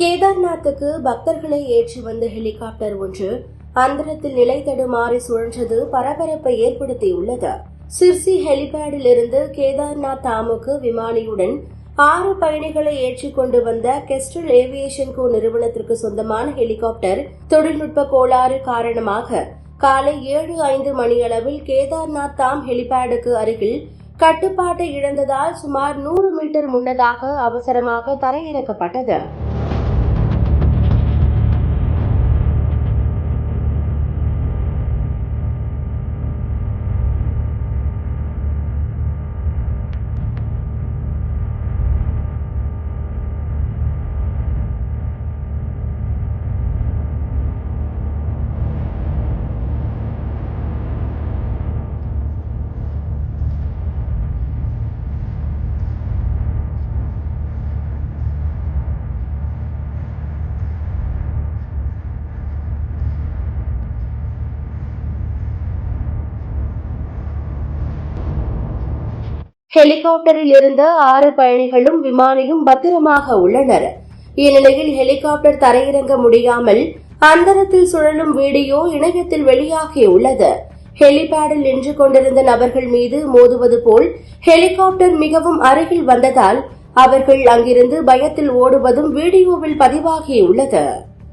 கேதார்நாத்துக்கு பக்தர்களை ஏற்றி வந்த ஹெலிகாப்டர் ஒன்று அந்தரத்தில் நிலை தடுமாறி சுழன்றது பரபரப்பை ஏற்படுத்தியுள்ளது. சிர்சி ஹெலிபேடில் இருந்து கேதார்நாத் தாமுக்கு விமானியுடன் ஆறு பயணிகளை ஏற்றி கொண்டு வந்த கெஸ்டல் ஏவியேஷன் கோ நிறுவனத்திற்கு சொந்தமான ஹெலிகாப்டர் தொழில்நுட்ப கோளாறு காரணமாக காலை ஏழு ஐந்து மணியளவில் கேதார்நாத் தாம் ஹெலிபேடுக்கு அருகில் கட்டுப்பாட்டை இழந்ததால் சுமார் நூறு மீட்டர் முன்னதாக அவசரமாக தரையிறக்கப்பட்டது. ஹெலிகாப்டரில் இருந்த ஆறு பயணிகளும் விமானியும் பத்திரமாக உள்ளனர். இந்நிலையில் ஹெலிகாப்டர் தரையிறங்க முடியாமல் அந்தரத்தில் சுழலும் வீடியோ இணையத்தில் வெளியாகியுள்ளது ஹெலிபேடில் நின்று கொண்டிருந்த நபர்கள் மீது மோதுவது போல் ஹெலிகாப்டர் மிகவும் அருகில் வந்ததால் அவர்கள் அங்கிருந்து பயத்தில் ஓடுவதும் வீடியோவில் பதிவாகியுள்ளது